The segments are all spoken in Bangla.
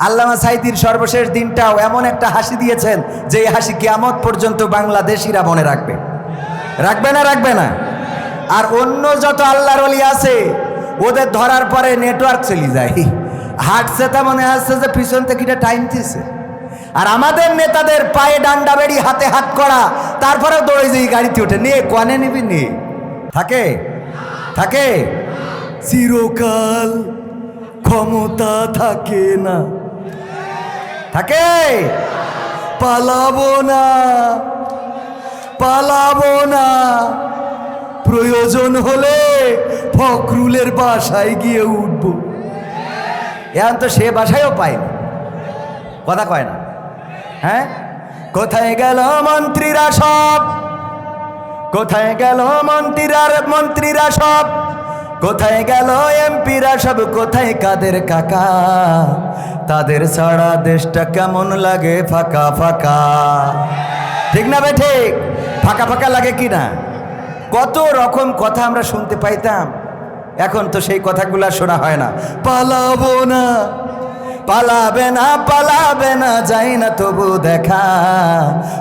আল্লামা সাইদির সর্বশেষ দিনটাও এমন একটা হাসি দিয়েছেন যে এই হাসি কিয়ামত পর্যন্ত বাংলাদেশিরা মনে রাখবে। রাখবে না রাখবে না? আর অন্য যত আল্লাহর অলি আছে, ওদের ধরার পরে নেটওয়ার্ক চলে যায়। হাঁটছে তা মনে আসছে যে পিছন থেকে টাইম দিয়েছে আর আমাদের নেতাদের পায়ে ডান্ডা বেড়ি হাতে হাত করা, তারপরেও দৌড়ে যে গাড়িতে ওঠে নিয়ে কনে নিবি? নি। থাকে? থাকে? চিরকাল ক্ষমতা থাকে না। থাকে? পালাবো না পালাবো না। প্রয়োজন হলে ফখরুলের বাসায় গিয়ে উঠব। এখন তো সে বাসায়ও পাইনি কথা কয় না। হ্যাঁ? কোথায় গেল মন্ত্রীরা সব? কোথায় গেল মন্ত্রীরা মন্ত্রীরা সব? কোথায় গেল এমপিরা সব? কোথায় কাদের কাকা? তাদের ছাড়া দেশটা কেমন লাগে? ফাঁকা ফাঁকা। ঠিক না ভাই ঠিক? ফাঁকা ফাঁকা লাগে কি না? কত রকম কথা আমরা শুনতে পাইতাম। এখন তো সেই কথাগুলো শোনা হয় না। পালাবো না। পালাবে না পালাবে না, যাই না তবু দেখা।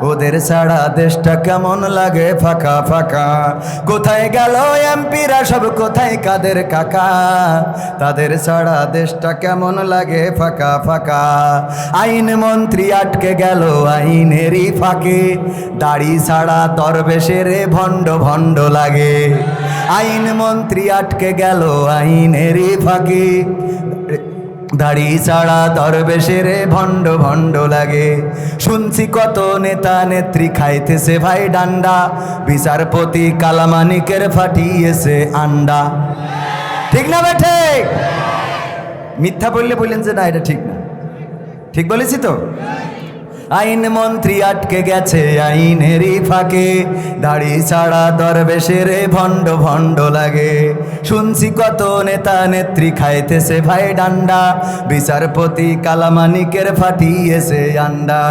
ওদের ছাড়া দেশটা কেমন লাগে ফাঁকা ফাঁকা। কোথায় গেল এমপিরা, সব কোথায় কাদের কাকা? তাদের ছাড়া দেশটা কেমন লাগে ফাঁকা ফাঁকা। আইন মন্ত্রী আটকে গেল আইনেরই ফাঁকে। দাড়ি ছাড়া দরবেশের ভণ্ড ভণ্ড লাগে। আইন মন্ত্রী আটকে গেল আইনেরই ফাঁকে। দাড়ি ছাড়া দরবেশের ভণ্ড ভণ্ড লাগে। শুনছি কত নেতা নেত্রী খাইতেছে ভাই ডান্ডা। বিচারপতি কালামানিকের ফাটিয়েছে আন্ডা। ঠিক না বেঠে মিথ্যা বললে বললেন যে না, এটা ঠিক না। ঠিক বলেছি তো? আইন মন্ত্রী আটকে গেছে আইনেরই ফাঁকে। দাড়ি ছাড়া দরবেশের ভণ্ড ভণ্ড লাগে। শুনছি কত নেতা নেত্রী খাইতেছে ভাই ডান্ডা। বিচারপতি কালামানিকের ফাটিয়েছে আন্ডা।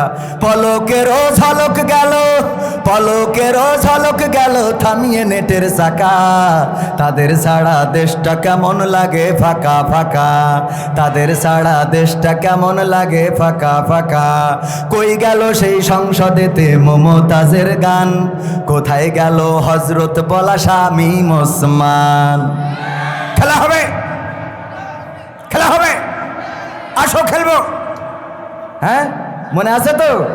পলকেরও ঝলক গেল পলকেরও ঝলক গেল থামিয়ে নেটের চাকা। তাদের ছাড়া দেশটা কেমন লাগে ফাঁকা ফাঁকা। তাদের ছাড়া দেশটা কেমন লাগে ফাঁকা ফাঁকা। কই গেল সেই সংসদেতে মমতাজের গান? কোথায় গেল হজরত বলা স্বামী মুসমান খেলা হবে। খেলা হবে। আসো, খেলব। হ্যাঁ? মনে আছে তো?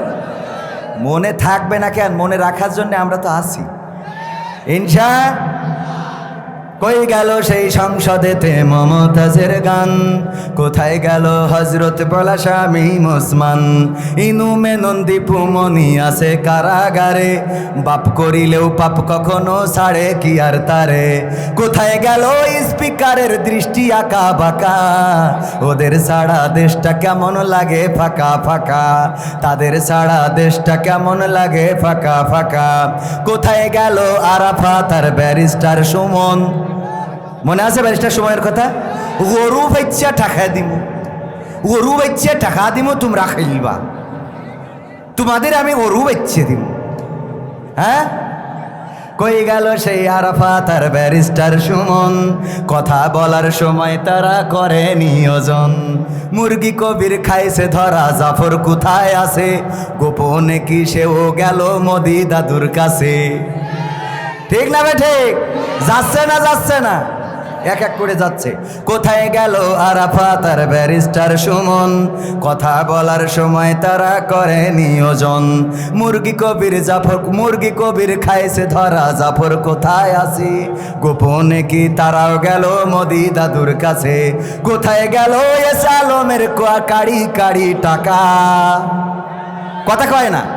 মনে থাকবে না কেন? মনে রাখার জন্য আমরা তো আছি। ইনশা কই গেল সেই সংসদেতে মমতাজের গান? কোথায় গেল হজরত স্বামী মুসমান? ইনু মেনন্দি পুমনি আছে কারাগারে। বাপ করিলেও পাপ কখনো ছাড়ে, কি আর তারে? কোথায় গেল স্পিকারের দৃষ্টি আঁকা বাঁকা? ওদের ছাড়া দেশটা কেমন লাগে ফাঁকা ফাঁকা? তাদের ছাড়া দেশটা কেমন লাগে ফাঁকা ফাঁকা? কোথায় গেল আরাফা তার ব্যারিস্টার সুমন? মনে আছে ব্যারিস্টার সময়ের কথা? গরু বাচ্চা টাকা দিব গরু বাচ্চা টাকা দিব তোমরা খেলবা। তোমাদের আমি গরু বাচ্চা দিব হ্যাঁ? কই গেল সেই আরাফা তার ব্যারিস্টার সুমন? কথা বলার সময় তারা করে নিয়োজন। মুরগি কবির খাইছে, ধরা জাফর কোথায় আছে? গোপনে কি সেও গেল মোদি দাদুর কাছে? ঠিক না ঠিক? যাচ্ছে না যাচ্ছে না। এক এক করে যাচ্ছে। কোথায় গেল আরাফা? তার ব্যারিস্টার সুমন। কথা বলার সময় তারা করে নিয়োজন। মুরগি কবির জাফর মুরগি কবির খাইছে ধরা। জাফর কোথায় আসি গোপনে কি তারাও গেল মোদি দাদুর কাছে? কোথায় গেল এস আলমের কাড়ি কাড়ি টাকা? কথা কয় না।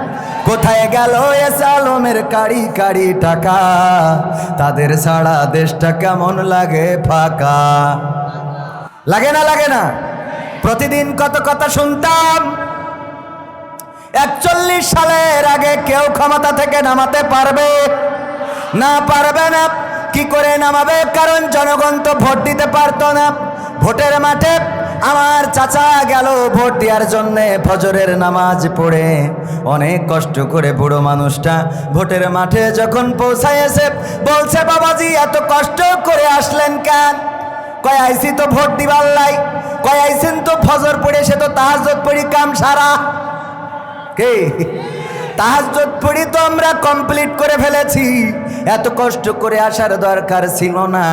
কোথায় গেল এস আলমের কাড়ি কাড়ি টাকা? তাদের সারা দেশটা কেমন লাগে ফাঁকা? লাগে না লাগে না? প্রতিদিন কত কথা শুনতাম। একচল্লিশ সালের আগে কেউ ক্ষমতা থেকে নামাতে পারবে? না পারবে না। কি করে নামাবে? কারণ জনগণ তো ভোট দিতে পারতো না। ভোটের মাঠে আমার চাচা গেল ভোট দেওয়ার জন্যে ফজরের নামাজ পড়ে। অনেক কষ্ট করে বুড়ো মানুষটা ভোটের মাঠে যখন পৌঁছাইছে বলছে, বাবাজি, এত কষ্ট করে আসলেন কেন? কয়, আইসি তো ভোট দিবার লাই। কয় আইছেন তো ফজর পড়ে, সে তো তাহাজত পড়ি কাম সারা। কে? তাহাজত পড়ি তো আমরা কমপ্লিট করে ফেলেছি। এত কষ্ট করে আসার দরকার ছিল না।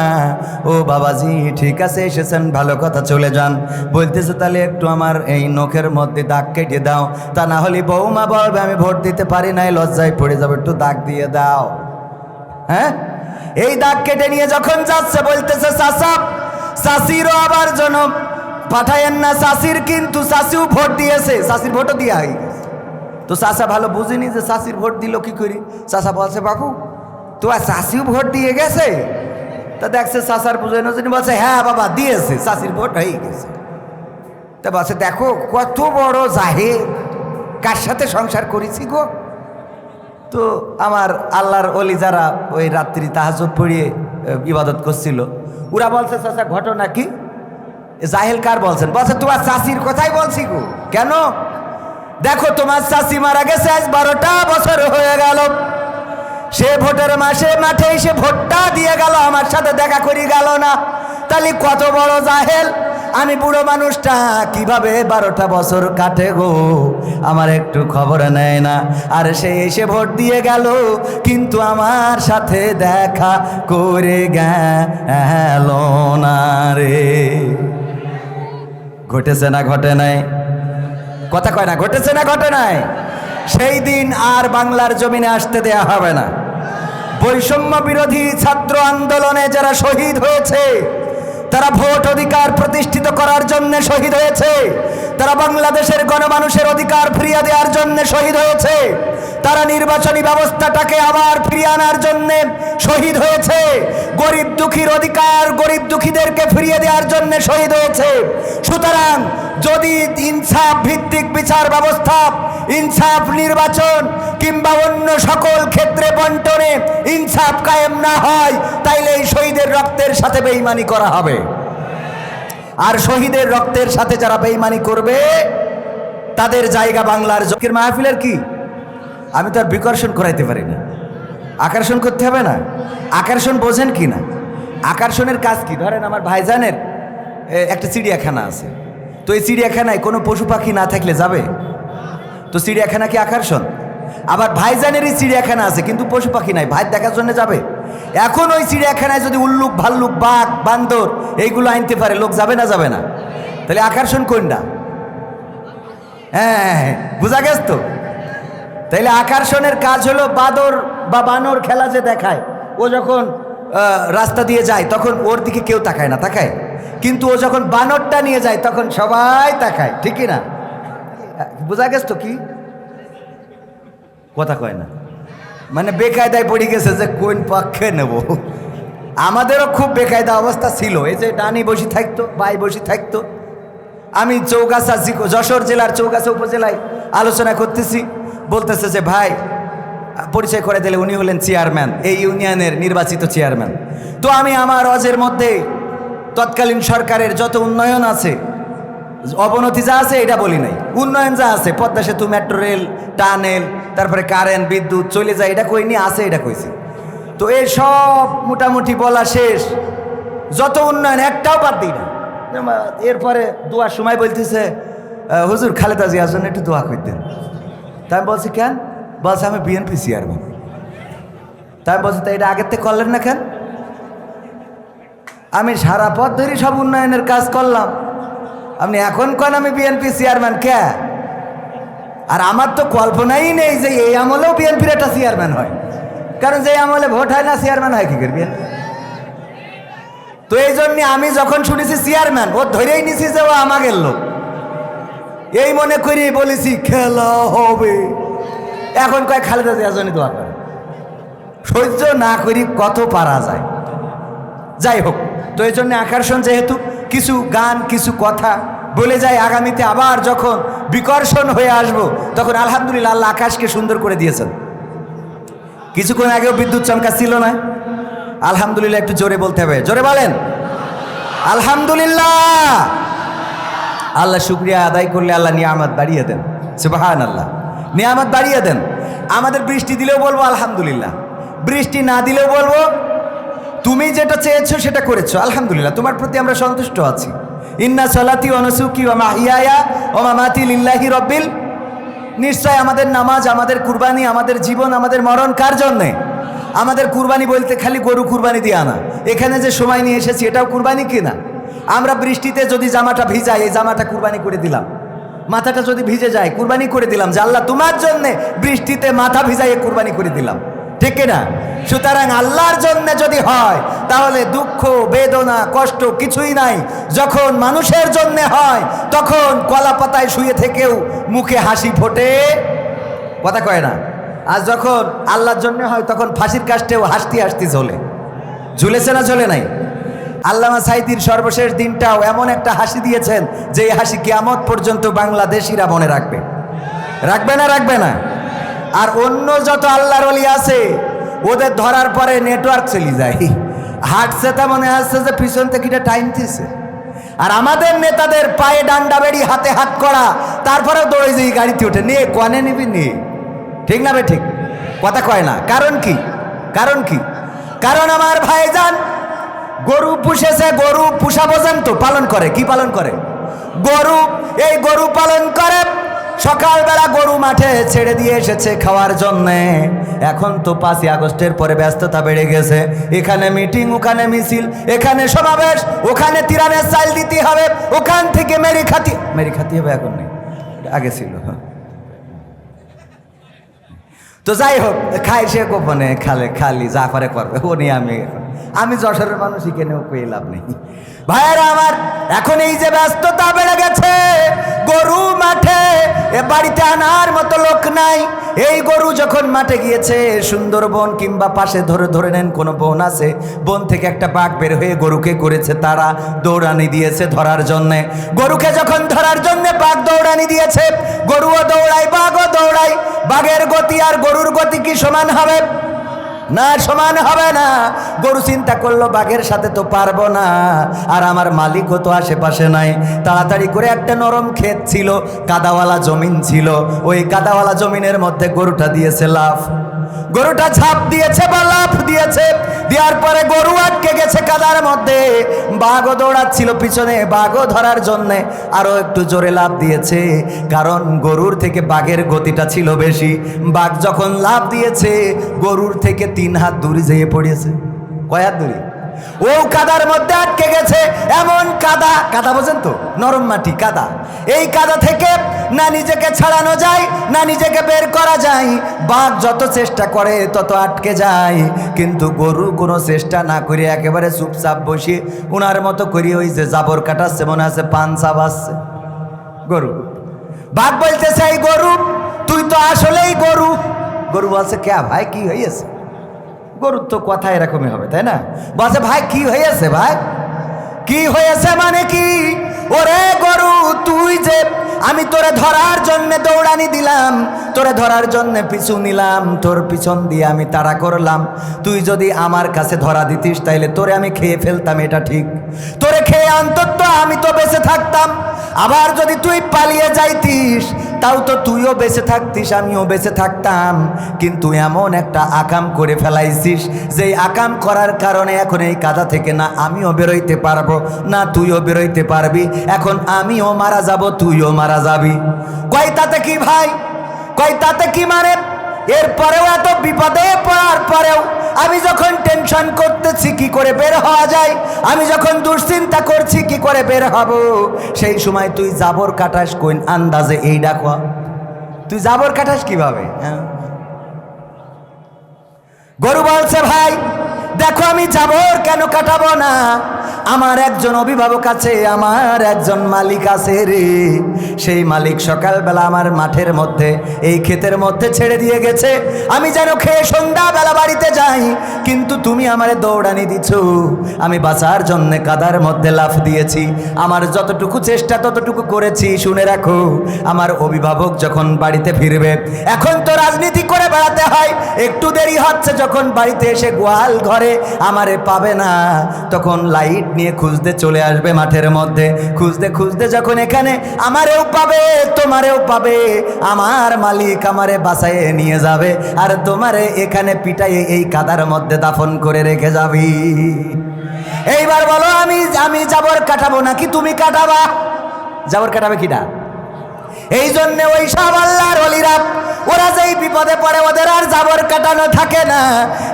ও বাবাজি, ঠিক আছে, এসেছেন, ভালো কথা, চলে যান। বলতেছে, তাহলে একটু আমার এই নখের মধ্যে দাগ কেটে দাও। তা না হলে বৌমা বলবে, আমি ভোট দিতে পারি নাই, লজ্জায় পড়ে যাবে, একটু দাগ দিয়ে দাও। হ্যাঁ? এই দাগ কেটে নিয়ে যখন যাচ্ছে, বলতেছে চাষা চাষিরও আবার জন পাঠায়েন না চাষির কিন্তু চাষিও ভোট দিয়েছে। চাষির ভোটও দিয়া হয়ে গেছে। তো চাষা ভালো বুঝিনি যে চাষির ভোট দিল কি করি? চাষা বলছে, বাবু তো আর ভোট দিয়ে গেছে। তা দেখছে চাষার বুঝে নজনি বলছে হ্যাঁ বাবা, দিয়েছে, চাষির ভোট হয়ে গেছে। তা বলছে, দেখো কত বড় জাহে কার সাথে সংসার করেছি গো? তো আমার আল্লাহর অলি যারা ওই রাত্রি তাহাজত পড়িয়ে ইবাদত করছিল, ওরা বলছে চাচা ঘটনা কি? জাহেল কার বলছেন? বলছে, তোমার চাষির কথাই বলছি গো। কেন? দেখো, তোমার চাষি মারা গেছে আজ বারোটা বছর হয়ে গেল। সে ভোটের মাসে মাঠে এসে ভোটটা দিয়ে গেল, আমার সাথে দেখা করি গেল না। তাহলে কত বড় জাহেল? আমি বুড়ো মানুষটা, কীভাবে বারোটা বছর কাটে গো? আমার একটু খবর নেয় না। আর সে এসে ভোট দিয়ে গেল, কিন্তু আমার সাথে দেখা করে গেল না রে। ঘটেছে না ঘটে নাই? কথা কয় না, ঘটেছে না ঘটে নাই? সেই দিন আর বাংলার জমিনে আসতে দেয়া হবে না। বৈষম্য বিরোধী ছাত্র আন্দোলনে যারা শহীদ হয়েছে, তারা ভোট অধিকার প্রতিষ্ঠিত করার জন্য শহীদ হয়েছে, তারা বাংলাদেশের গণমানুষের অধিকার ফিরিয়ে দেওয়ার জন্য শহীদ হয়েছে, তারা নির্বাচনী ব্যবস্থাটাকে আবার ফিরিয়ে আনার জন্য শহীদ হয়েছে। গরিব দুঃখীর অধিকার গরিব দুঃখীদেরকে ফিরিয়ে দেওয়ার জন্য শহীদ হয়েছে। সুতরাং যদি ইনসাফ ভিত্তিক বিচার ব্যবস্থা, ইনসাফ নির্বাচন কিংবা অন্য সকল ক্ষেত্রে বন্টনে ইনসাফ কায়েম না হয়, তাইলে এই শহীদের রক্তের সাথে বেইমানি করা হবে। আর শহীদের রক্তের সাথে যারা বেইমানি করবে, তাদের জায়গা বাংলার জকির মাহফিলের কি? আমি তো আর বিকর্ষণ করাইতে পারি না আকর্ষণ করতে হবে না। আকর্ষণ বোঝেন কি না? আকর্ষণের কাজ কি? ধরেন আমার ভাইজানের একটা চিড়িয়াখানা আছে। তো এই চিড়িয়াখানায় কোনো পশু পাখি না থাকলে যাবে? তো চিড়িয়াখানা কি আকর্ষণ? আবার ভাইজানেরই চিড়িয়াখানা আছে, কিন্তু পশু পাখি নাই, ভাই দেখার জন্য যাবে? এখন ওই চিড়িয়াখানায় যদি উল্লুক, ভাল্লুক, বাঘ, বান্দর, এইগুলো আনতে পারে, লোক যাবে না যাবে না? তাহলে আকর্ষণ কোনটা? হ্যাঁ বোঝা গেছ তো? তাইলে আকর্ষণের কাজ হলো বাদর বা বানর খেলা যে দেখায়, ও যখন রাস্তা দিয়ে যায়, তখন ওর দিকে কেউ তাকায় না, তাকায়। কিন্তু ও যখন বানরটা নিয়ে যায়, তখন সবাই তাকায় ঠিকই না? বোঝা গেছ তো কি? কথা কয় না। মানে বেকায়দায় পড়ে গেছে যে কোন পক্ষে নেব? আমাদেরও খুব বেকায়দা অবস্থা ছিল। এই যে ডানি বসে থাকতো বাই বসে থাকতো। আমি চৌগাছা, যশোর জেলার চৌগাছা উপজেলায় আলোচনা করতেছি। বলতেছে যে, ভাই পরিচয় করে দিলে উনি হলেন চেয়ারম্যান, এই ইউনিয়নের নির্বাচিত চেয়ারম্যান। তো আমি আমার অজের মধ্যে তৎকালীন সরকারের যত উন্নয়ন আছে, অবনতি যা আছে এটা বলি নাই। উন্নয়ন যা আছে, পদ্মা সেতু, মেট্রো রেল, টানেল, তারপরে কারেন্ট, বিদ্যুৎ, চলে যায়, এটা কইনি, আছে এটা কইছি। তো এই সব মোটামুটি বলা শেষ। যত উন্নয়ন, একটাও বাদ দিই না। এরপরে দোয়ার সময় বলতেছে হুজুর খালেদা জিয়ার জন্য একটু দোয়া করতেন তাই আমি বলছি, কেন? বলছে, আমি বিএনপি চেয়ারম্যান তাই আমি তো এটা আগের থেকে করলেন না কেন? আমি সারা পথ ধরে সব উন্নয়নের কাজ করলাম। আপনি এখন কন আমি বিএনপি চেয়ারম্যান কে? আর আমার তো কল্পনাই নেই যে এই আমলেও বিএনপির একটা চেয়ারম্যান হয়। কারণ যে আমলে ভোট হয় না চেয়ারম্যান হয় কি করে বিএনপি তো এই জন্য আমি যখন শুনেছি চেয়ারম্যান ও ধরেই নিছি যে ও আমাদের লোক। এই মনে করি বলেছি, খেলা হবে। এখন কয় খালেদা জন্য দোয়া করে সহ্য না করি কত পারা যায়। যাই হোক, তো এই জন্য আকর্ষণ যেহেতু, কিছু গান, কিছু কথা বলে যায় আগামীতে, আবার যখন বিকর্ষণ হয়ে আসব, তখন আলহামদুলিল্লাহ আল্লাহ আকাশকে সুন্দর করে দিয়েছেন। কিছুক্ষণ আগেও বিদ্যুৎ চমকা ছিল না। আলহামদুলিল্লাহ একটু জোরে বলতে হবে। জোরে বলেন। আলহামদুলিল্লাহ। আল্লাহ শুক্রিয়া আদায় করলে আল্লাহ নিয়ামত বাড়িয়ে দেন। সুবাহান আল্লাহ নিয়ামত বাড়িয়ে দেন। আমাদের বৃষ্টি দিলেও বলব আলহামদুলিল্লাহ। বৃষ্টি না দিলেও বলব, তুমি যেটা চেয়েছো সেটা করেছ, আলহামদুলিল্লাহ। তোমার প্রতি আমরা সন্তুষ্ট আছি। ইন্না সলাতি অনুসুকি ও মাহিয়ায়া ও মামাতি লিল্লাহি রব্বিল। নিশ্চয় আমাদের নামাজ, আমাদের কুরবানি, আমাদের জীবন, আমাদের মরণ কার জন্যে? আমাদের কুরবানি বলতে খালি গরু কুরবানি দিয়ে আনা এখানে যে সময় নিয়ে এসেছি, এটাও কুরবানি কিনা? আমরা বৃষ্টিতে যদি জামাটা ভিজাই, এই জামাটা কুরবানি করে দিলাম। মাথাটা যদি ভিজে যায়, কুরবানি করে দিলাম যে আল্লাহ তোমার জন্যে বৃষ্টিতে মাথা ভিজাইয়ে কুরবানি করে দিলাম। ঠিক কিনা সুতরাং আল্লাহর জন্য যদি হয়, তাহলে দুঃখ, বেদনা, কষ্ট কিছুই নাই। যখন মানুষের জন্য হয়, তখন কলা পাতায় শুয়ে থেকেও মুখে হাসি ফোটে। কথা কয় না? আর যখন আল্লাহর জন্য হয়, তখন ফাঁসির কাজটেও হাসতে হাসতে ঝোলে। ঝুলেছে না ঝোলে নাই? আল্লামা সাইদির সর্বশেষ দিনটাও এমন একটা হাসি দিয়েছেন যে হাসি কিয়ামত পর্যন্ত বাংলাদেশিরা মনে রাখবে। রাখবে না রাখবে না। আর অন্য যত আল্লাহর অলি আছে, ওদের ধরার পরে নেটওয়ার্ক চলে যায়। হাঁটছে তা মনে আসছে যে পিছন থেকে এটা টাইম দিছে। আর আমাদের নেতাদের পায়ে ডান্ডা বেড়ি হাতে হাত করা, তারপরেও দৌড়ে যে গাড়িতে ওঠে। নিয়ে কনে নিবি? নিয়ে ঠিক না বে, ঠিক? কথা কয় না। কারণ কি? কারণ কি? কারণ আমার ভাইজান গরু পুষেছে, গরু পুষা বোঝেন তো পালন করে। কি পালন করে? গরু, এই গরু পালন করে। সকালবেলা গরু মাঠে ছেড়ে দিয়ে এসেছে খাওয়ার জন্যে। এখন তো পাঁচই আগস্টের পরে ব্যস্ততা বেড়ে গেছে। এখানে মিটিং, ওখানে মিছিল, এখানে সমাবেশ, ওখানে তিরানের চাল দিতে হবে, ওখান থেকে মেরি খাতি মেরি খাতি হবে এখন নেই। আগে ছিল হ্যাঁ। তো যাই হোক খাই সে গোপনে খালে খালি, যা করে করবে, ও নিয়ে আমি এখন আমি যশোরের মানুষই কেনেও পেয়ে লাভ নেই। ভাইয়েরা আমার, এখন এই যে ব্যস্ততা বেড়ে গেছে, গরু মাঠে, এ বাড়িতে আনার মতো লোক নাই। এই গরু যখন মাঠে গিয়েছে সুন্দরবন কিংবা পাশে ধরে ধরে নেন কোনো বন আছে, বন থেকে একটা বাঘ বের হয়ে গরুকে করেছে, তারা দৌড়ানি দিয়েছে ধরার জন্যে। গরুকে যখন ধরার জন্যে বাঘ দৌড়ানি দিয়েছে, গরুও দৌড়ায়, বাঘও দৌড়ায়। বাঘের গতি আর গরুর গতি কি সমান হবে? না সমান হবে না। গরু চিন্তা করল, বাঘের সাথে তো পারব না। আর আমার মালিকও তো আশেপাশে নাই। তাড়াতাড়ি করে একটা নরম ক্ষেত ছিল, কাদাওয়ালা জমিন ছিল। ওই কাদাওয়ালা জমিনের মধ্যে গরুটা দিয়েছে লাফ। গরুটা ঝাঁপ দিয়েছে বা লাফ দিয়েছে, দেওয়ার পরে গরু আটকে গেছে কাদার মধ্যে। বাঘও দৌড়াচ্ছিল পিছনে, বাঘও ধরার জন্যে, আরও একটু জোরে লাভ দিয়েছে। কারণ গরুর থেকে বাঘের গতিটা ছিল বেশি। বাঘ যখন লাভ দিয়েছে, গরুর থেকে তিন হাত দূরে যেয়ে পড়েছে। কয় হাত দূরে? ও কাদার মধ্যে আটকে গেছে, এমন কাদা। কাদা বোঝেন তো? নরম মাটি, কাদা। এই কাদা থেকে না নিজেকে ছাড়ানো যায়, না নিজেকে বের করা যায়। বাঘ যত চেষ্টা করে, তত আটকে যায়। কিন্তু গরু কোনো চেষ্টা না করে একেবারে চুপচাপ বসে উনার মতো করি ওই যে জাবর কাটাচ্ছে, মনে আছে পান চাবাচ্ছে গরু। বাঘ বলতেছে, এই গরু, তুই তো আসলেই গরু। গরু বলছে, কে ভাই, কি হয়েছে গরুর তো কথা এরকমই হবে, তাই না? বলছে, ভাই, কি হয়েছে ভাই? কি হয়েছে মানে কি? ওরে গরু, তুই যে আমি তোরে ধরার জন্য দৌড়ানি দিলাম, তোরে ধরার জন্য পিছু নিলাম, তোর পিছন দিয়ে আমি তাড়া করলাম। তুই যদি আমার কাছে ধরা দিতিস, তাইলে তোরে আমি খেয়ে ফেলতাম, এটা ঠিক। তোরে খেয়ে অন্তত আমি তো বেঁচে থাকতাম। আবার যদি তুই পালিয়ে যাইতিস তাও তো তুইও বেঁচে থাকতিস, আমিও বেঁচে থাকতাম। কিন্তু এমন একটা আকাম করে ফেলাইছিস, যেই আকাম করার কারণে এখন এই কাদা থেকে না আমিও বেরোইতে পারব, না তুইও বেরোইতে পারবি। এখন আমিও মারা যাব, তুইও মারা যাবি। কয় তাতে কি ভাই? কয় তাতে কি মানে? এরপরেও এত বিপদে পড়ার পরেও আমি যখন টেনশন করতেছি কি করে বের হওয়া যায়, আমি যখন দুশ্চিন্তা করছি কি করে বের হব, সেই সময় তুই জাবর কাটাস কোন আন্দাজে এই ডাকো। তুই জাবর কাটাস কীভাবে হ্যাঁ? গরু বলছে, ভাই দেখো আমি জাবর, কেন কাটাবো না? আমার একজন অভিভাবক আছে, আমার একজন মালিক আছে রে। সেই মালিক সকালবেলা আমার মাঠের মধ্যে, এই ক্ষেতের মধ্যে ছেড়ে দিয়ে গেছে। আমি যেন খেয়ে সন্ধ্যাবেলা বাড়িতে যাই, কিন্তু তুমি আমারে দৌড়ানি দিছ। আমি বাঁচার জন্য কাদার মধ্যে লাফ দিয়েছি। আমার যতটুকু চেষ্টা, ততটুকু করেছি। শুনে রাখো, আমার অভিভাবক যখন বাড়িতে ফিরবে, এখন তো রাজনীতি করে বেড়াতে হয়। একটু দেরি হচ্ছে যখন বাড়িতে এসে গোয়াল ঘরে আমারে পাবে না। তখন লাইট নিয়ে খুঁজতে চলে আসবে মাঠের মধ্যে। খুঁজতে খুঁজতে যখন এখানে, আমারেও পাবে, তোমারেও পাবে। আমার মালিক আমারে বাসায় নিয়ে যাবে। আর তোমারে এখানে পিটাইয়ে এই কাদার মধ্যে দাফন করে রেখে যাবি। এইবার বলো, আমি আমি জাবর কাটাবো নাকি তুমি কাটাবা? জাবর কাটাবে কিনা এই জন্য ওই সব আল্লাহর অলিরা ওরা যেই বিপদে পড়ে ওদের আর জাবর কাটানো থাকে না।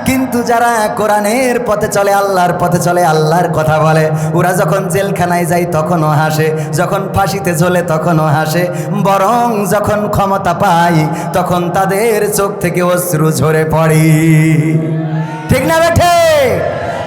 কিন্তু যারা কোরআনের পথে চলে, আল্লাহর পথে চলে, আল্লাহর কথা বলে, ওরা যখন জেলখানায় যায় তখনও হাসে, যখন ফাঁসিতে ঝোলে তখনও হাসে, বরং যখন ক্ষমতা পাই, তখন তাদের চোখ থেকে অশ্রু ঝরে পড়ে। ঠিক না বেঠে?